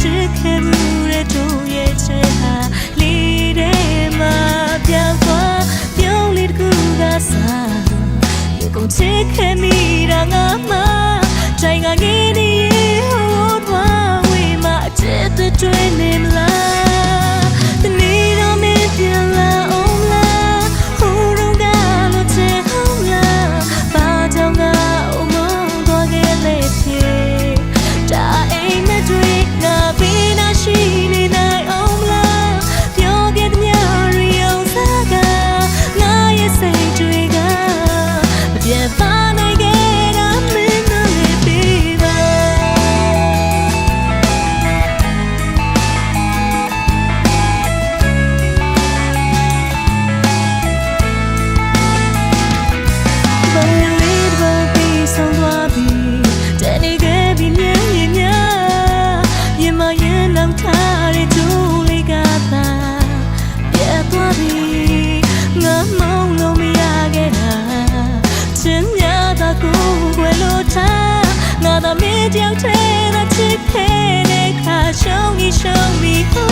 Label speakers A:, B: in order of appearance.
A: ချစ်ခဲ့မှုတဲ့တို့ တယောက်တည်းသာချစ်ဖဲတဲ့ခါရှုံးပြီးရှုံးပြီး